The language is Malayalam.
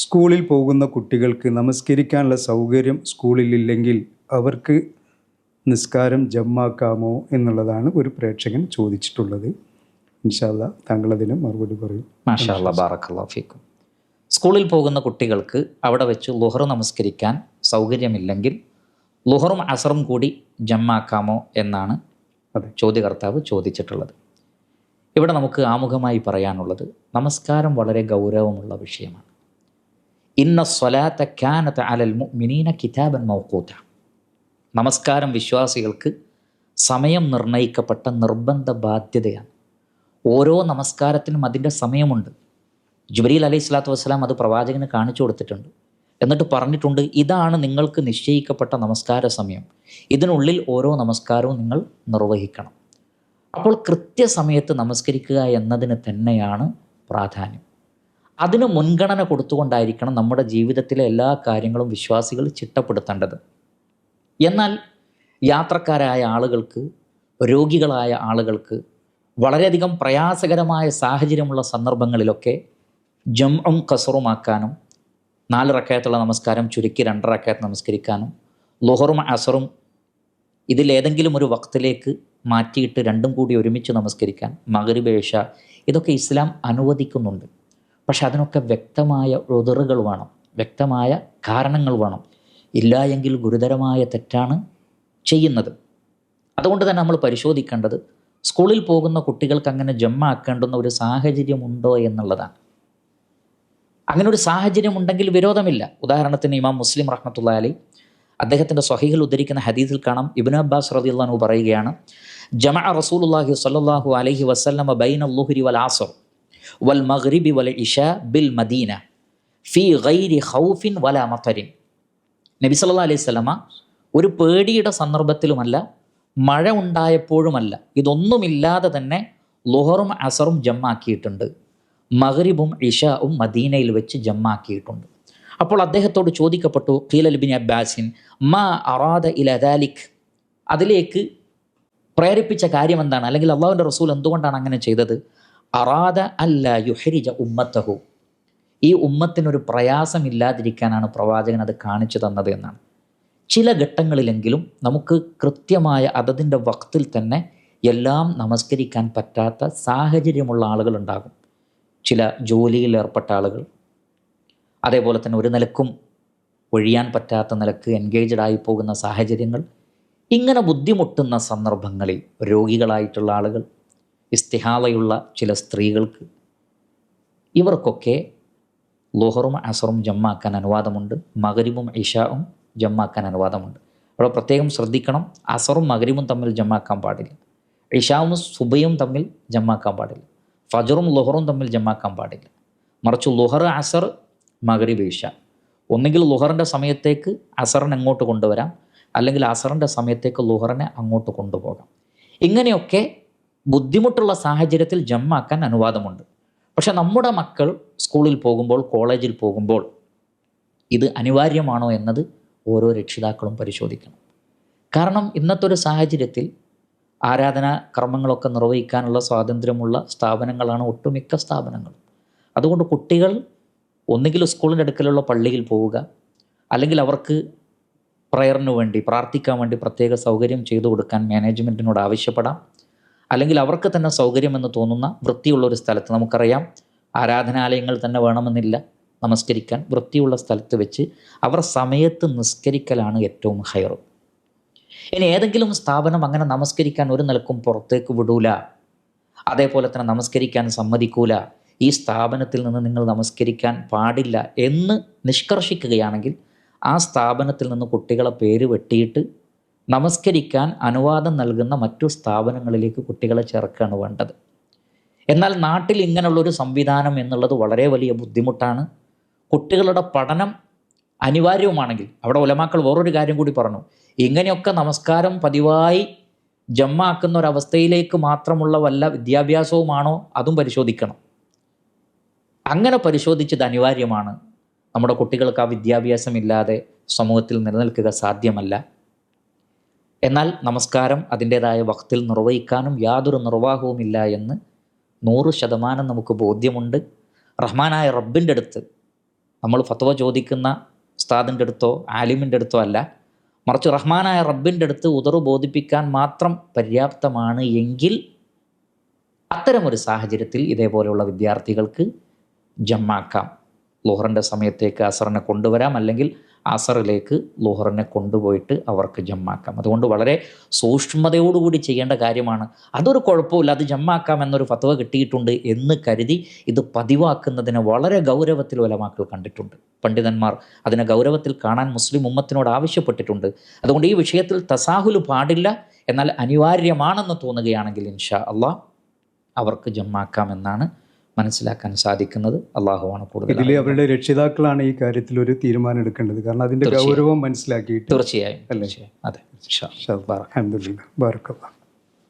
സ്കൂളിൽ പോകുന്ന കുട്ടികൾക്ക് നമസ്കരിക്കാനുള്ള സൗകര്യം സ്കൂളിലില്ലെങ്കിൽ അവർക്ക് നിസ്കാരം ജമ്മാക്കാമോ എന്നുള്ളതാണ് ഒരു പ്രേക്ഷകൻ ചോദിച്ചിട്ടുള്ളത്. ഇൻഷാല്ല താങ്കളതിന് മറുപടി പറയും. മാഷാ അല്ലാ ബാറക്കല്ലാ ഫീക്കും. സ്കൂളിൽ പോകുന്ന കുട്ടികൾക്ക് അവിടെ വെച്ച് ലുഹർ നമസ്കരിക്കാൻ സൗകര്യമില്ലെങ്കിൽ ലുഹറും അസറും കൂടി ജമ്മാക്കാമോ എന്നാണ് ചോദ്യകർത്താവ് ചോദിച്ചിട്ടുള്ളത്. ഇവിടെ നമുക്ക് ആമുഖമായി പറയാനുള്ളത് നമസ്കാരം വളരെ ഗൗരവമുള്ള വിഷയമാണ്. ഇന്ന സ്വലാത്ത അലൽ മുഅ്മിനീന കിതാബൻ മൗക്കൂത്ത നമസ്കാരം വിശ്വാസികൾക്ക്. സമയം നിർണയിക്കപ്പെട്ട നിർബന്ധ ബാധ്യതയാണ്. ഓരോ നമസ്കാരത്തിനും അതിന്റെ സമയമുണ്ട്. ജുബരീൽ അലൈഹി സ്വലാത്തു വസ്സലാം അത് പ്രവാചകന് കാണിച്ചു കൊടുത്തിട്ടുണ്ട്. എന്നിട്ട് പറഞ്ഞിട്ടുണ്ട് ഇതാണ് നിങ്ങൾക്ക് നിശ്ചയിക്കപ്പെട്ട നമസ്കാര സമയം. ഇതിനുള്ളിൽ ഓരോ നമസ്കാരവും നിങ്ങൾ നിർവഹിക്കണം. അപ്പോൾ കൃത്യസമയത്ത് നമസ്കരിക്കുക എന്നതിന് തന്നെയാണ് പ്രാധാന്യം. അതിന് മുൻഗണന കൊടുത്തുകൊണ്ടായിരിക്കണം നമ്മുടെ ജീവിതത്തിലെ എല്ലാ കാര്യങ്ങളും വിശ്വാസികൾ ചിട്ടപ്പെടുത്തേണ്ടത്. എന്നാൽ യാത്രക്കാരായ ആളുകൾക്ക് രോഗികളായ ആളുകൾക്ക് വളരെയധികം പ്രയാസകരമായ സാഹചര്യമുള്ള സന്ദർഭങ്ങളിലൊക്കെ ജംഉം കസറുമാക്കാനും നാല് റക്കയത്തുള്ള നമസ്കാരം ചുരുക്കി രണ്ട് റക്കയത്ത് നമസ്കരിക്കാനും ലുഹറും അസറും ഇതിലേതെങ്കിലും ഒരു വക്തിലേക്ക് മാറ്റിയിട്ട് രണ്ടും കൂടി ഒരുമിച്ച് നമസ്കരിക്കാൻ മകരിബേഷ ഇതൊക്കെ ഇസ്ലാം അനുവദിക്കുന്നുണ്ട്. പക്ഷെ അതിനൊക്കെ വ്യക്തമായ ഉതറുകൾ വേണം വ്യക്തമായ കാരണങ്ങൾ വേണം. ഇല്ല എങ്കിൽ ഗുരുതരമായ തെറ്റാണ് ചെയ്യുന്നത്. അതുകൊണ്ട് തന്നെ നമ്മൾ പരിശോധിക്കേണ്ടത് സ്കൂളിൽ പോകുന്ന കുട്ടികൾക്ക് അങ്ങനെ ജമ്മാക്കേണ്ടുന്ന ഒരു സാഹചര്യമുണ്ടോ എന്നുള്ളതാണ്. അങ്ങനെ ഒരു സാഹചര്യം ഉണ്ടെങ്കിൽ വിരോധമില്ല. ഉദാഹരണത്തിന് ഇമാം മുസ്ലിം റഹ്മത്തുള്ള അലി അദ്ദേഹത്തിന്റെ സ്വഹീഹിൽ ഉദ്ധരിക്കുന്ന ഹദീസിൽ കാണാം. ഇബിൻ അബ്ബാസ് റളിയല്ലാഹു പറയുകയാണ് ജമഅ റസൂലുള്ളാഹി സ്വല്ലല്ലാഹു അലൈഹി വസല്ലമ ബൈൻ ളുഹ്രി വൽ ആസർ വൽ മഗ്രിബി വൽ ഇഷ ബിൽ മദീന ഫീ ഗൈരി ഖൗഫിൻ വലാ മതരിൻ. നബി സല്ലല്ലാഹു അലൈഹി വസല്ലമ ഒരു പേടിയുടെ സന്ദർഭത്തിലുമല്ല മഴ ഉണ്ടായപ്പോഴുമല്ല ഇതൊന്നുമില്ലാതെ തന്നെ ലുഹറും അസറും ജമ്മാക്കിയിട്ടുണ്ട്. മഗ്രിബും ഇഷാവും മദീനയിൽ വെച്ച് ജമ്മാക്കിയിട്ടുണ്ട്. അപ്പോൾ അദ്ദേഹത്തോട് ചോദിക്കപ്പെട്ടു ഖീലൽബിൻ അബ്ബാസിൻ മാ അറാദ ഇൽ അദാലിഖ് അതിലേക്ക് പ്രേരിപ്പിച്ച കാര്യം എന്താണ്? അല്ലെങ്കിൽ അള്ളാഹുവിന്റെ റസൂൽ എന്തുകൊണ്ടാണ് അങ്ങനെ ചെയ്തത്? അറാദ അല്ല യുഹരിജ ഉമ്മത്തഹു. ഈ ഉമ്മത്തിനൊരു പ്രയാസമില്ലാതിരിക്കാനാണ് പ്രവാചകൻ അത് കാണിച്ചു തന്നത് എന്നാണ്. ചില ഘട്ടങ്ങളിലെങ്കിലും നമുക്ക് കൃത്യമായ അതതിന്റെ വക്തിൽ തന്നെ എല്ലാം നമസ്കരിക്കാൻ പറ്റാത്ത സാഹചര്യമുള്ള ആളുകൾ ഉണ്ടാകും. ചില ജോലിയിൽ ഏർപ്പെട്ട ആളുകൾ. അതേപോലെ തന്നെ ഒരു നിലക്കും ഒഴിയാൻ പറ്റാത്ത നിലയ്ക്ക് എൻഗേജഡ് ആയി പോകുന്ന സാഹചര്യങ്ങൾ. ഇങ്ങനെ ബുദ്ധിമുട്ടുന്ന സന്ദർഭങ്ങളിൽ രോഗികളായിട്ടുള്ള ആളുകൾ ഇസ്തിഹാലയുള്ള ചില സ്ത്രീകൾക്ക് ഇവർക്കൊക്കെ ലോഹറും അസറും ജമ്മാക്കാൻ അനുവാദമുണ്ട് മകരിബും ഇഷാവും ജമ്മാക്കാൻ അനുവാദമുണ്ട്. അവിടെ പ്രത്യേകം ശ്രദ്ധിക്കണം അസറും മകരിബും തമ്മിൽ ജമ്മാക്കാൻ പാടില്ല. ഇഷാവും സുബയും തമ്മിൽ ജമ്മാക്കാൻ പാടില്ല. ഫജറും ലുഹറും തമ്മിൽ ജമ്മാക്കാൻ പാടില്ല. മറിച്ച് ലുഹർ അസർ മകരിബ് ഇഷ. ഒന്നുകിൽ ലുഹറിന്റെ സമയത്തേക്ക് അസറിനെ അങ്ങോട്ട് കൊണ്ടുവരാം അല്ലെങ്കിൽ അസറിന്റെ സമയത്തേക്ക് ലുഹറിനെ അങ്ങോട്ട് കൊണ്ടുപോകാം. ഇങ്ങനെയൊക്കെ ബുദ്ധിമുട്ടുള്ള സാഹചര്യത്തിൽ ജമ്മാക്കാൻ അനുവാദമുണ്ട്. പക്ഷെ നമ്മുടെ മക്കൾ സ്കൂളിൽ പോകുമ്പോൾ കോളേജിൽ പോകുമ്പോൾ ഇത് അനിവാര്യമാണോ എന്നത് ഓരോ രക്ഷിതാക്കളും പരിശോധിക്കണം. കാരണം ഇന്നത്തെ ഒരു സാഹചര്യത്തിൽ ആരാധനാ കർമ്മങ്ങളൊക്കെ നിർവഹിക്കാനുള്ള സ്വാതന്ത്ര്യമുള്ള സ്ഥാപനങ്ങളാണ് ഒട്ടുമിക്ക സ്ഥാപനങ്ങളും. അതുകൊണ്ട് കുട്ടികൾ ഒന്നുകിൽ സ്കൂളിന്റെ അടുക്കലുള്ള പള്ളിയിൽ പോവുക അല്ലെങ്കിൽ അവർക്ക് പ്രയറിന് വേണ്ടി പ്രാർത്ഥിക്കാൻ വേണ്ടി പ്രത്യേക സൗകര്യം ചെയ്തു കൊടുക്കാൻ മാനേജ്മെന്റിനോട് ആവശ്യപ്പെടാം. അല്ലെങ്കിൽ അവർക്ക് തന്നെ സൗകര്യമെന്ന് തോന്നുന്ന വൃത്തിയുള്ള ഒരു സ്ഥലത്ത് നമുക്കറിയാം. ആരാധനാലയങ്ങൾ തന്നെ വേണമെന്നില്ല. നമസ്കരിക്കാൻ വൃത്തിയുള്ള സ്ഥലത്ത് വെച്ച് അവർ സമയത്ത് നിസ്കരിക്കലാണ് ഏറ്റവും ഹയർ ഇനി ഏതെങ്കിലും സ്ഥാപനം അങ്ങനെ നമസ്കരിക്കാൻ ഒരു നിലക്കും പുറത്തേക്ക് വിടൂല. അതേപോലെ തന്നെ നമസ്കരിക്കാൻ സമ്മതിക്കൂല. ഈ സ്ഥാപനത്തിൽ നിന്ന് നിങ്ങൾ നമസ്കരിക്കാൻ പാടില്ല എന്ന് നിഷ്കർഷിക്കുകയാണെങ്കിൽ ആ സ്ഥാപനത്തിൽ നിന്ന് കുട്ടികളെ പേര് വെട്ടിയിട്ട് നമസ്കരിക്കാൻ അനുവാദം നൽകുന്ന മറ്റു സ്ഥാപനങ്ങളിലേക്ക് കുട്ടികളെ ചേർക്കുകയാണ് വേണ്ടത്. എന്നാൽ നാട്ടിൽ ഇങ്ങനെയുള്ളൊരു സംവിധാനം എന്നുള്ളത് വളരെ വലിയ ബുദ്ധിമുട്ടാണ്. കുട്ടികളുടെ പഠനം അനിവാര്യവുമാണെങ്കിൽ അവിടെ ഉലമാക്കൾ വേറൊരു കാര്യം കൂടി പറഞ്ഞു. ഇങ്ങനെയൊക്കെ നമസ്കാരം പതിവായി ജമ്മാക്കുന്ന ഒരവസ്ഥയിലേക്ക് മാത്രമുള്ള വല്ല വിദ്യാഭ്യാസവുമാണോ? അതും പരിശോധിക്കണം. അങ്ങനെ പരിശോധിച്ചത് അനിവാര്യമാണ്. നമ്മുടെ കുട്ടികൾക്ക് ആ വിദ്യാഭ്യാസമില്ലാതെ സമൂഹത്തിൽ നിലനിൽക്കുക സാധ്യമല്ല. എന്നാൽ നമസ്കാരം അതിന്റേതായ വക്തിൽ നിർവഹിക്കാനും യാതൊരു നിർവാഹവുമില്ല എന്ന് നൂറ് ശതമാനം നമുക്ക് ബോധ്യമുണ്ട്. റഹ്മാനായ റബ്ബിന്റെ അടുത്ത് നമ്മൾ ഫത്വ ചോദിക്കുന്ന ഉസ്താദിന്റെ അടുത്തോ ആലിമിന്റെ അടുത്തോ അല്ല. മറിച്ച് റഹ്മാനായ റബ്ബിന്റെ അടുത്ത് ഉതറു ബോധിപ്പിക്കാൻ മാത്രം പര്യാപ്തമാണ് എങ്കിൽ അത്തരമൊരു സാഹചര്യത്തിൽ ഇതേപോലെയുള്ള വിദ്യാർത്ഥികൾക്ക് ജമ്മാക്കാം. ലോഹറിന്റെ സമയത്തേക്ക് അസറിനെ കൊണ്ടുവരാം അല്ലെങ്കിൽ അസറിലേക്ക് ലുഹറിനെ കൊണ്ടുപോയിട്ട് അവർക്ക് ജമ്മാക്കാം. അതുകൊണ്ട് വളരെ സൂക്ഷ്മതയോടുകൂടി ചെയ്യേണ്ട കാര്യമാണ്. അതൊരു കുഴപ്പമില്ല അത് ജമ്മാക്കാം എന്നൊരു ഫത്വ കിട്ടിയിട്ടുണ്ട് എന്ന് കരുതി ഇത് പതിവാക്കുന്നതിനെ വളരെ ഗൗരവത്തിൽ ഒലമാക്കൾ കണ്ടിട്ടുണ്ട്. പണ്ഡിതന്മാർ അതിനെ ഗൗരവത്തിൽ കാണാൻ മുസ്ലിം ഉമ്മത്തിനോട് ആവശ്യപ്പെട്ടിട്ടുണ്ട്. അതുകൊണ്ട് ഈ വിഷയത്തിൽ തസാഹുൽ പാടില്ല എന്നാൽ അനിവാര്യമാണെന്ന് തോന്നുകയാണെങ്കിൽ ഇൻഷാ അള്ളാ അവർക്ക് ജമ്മാക്കാമെന്നാണ് മനസ്സിലാക്കാൻ സാധിക്കുന്നത് അള്ളാഹുവാണ് കൂടുതൽ ഇതിൽ അവരുടെ രക്ഷിതാക്കളാണ് ഈ കാര്യത്തിൽ ഒരു തീരുമാനം എടുക്കേണ്ടത്. കാരണം അതിന്റെ ഗൗരവം മനസ്സിലാക്കിയിട്ട് തീർച്ചയായും. അല്ലേ? അതെ. അലഹമില്ല ബാറക്കല്ല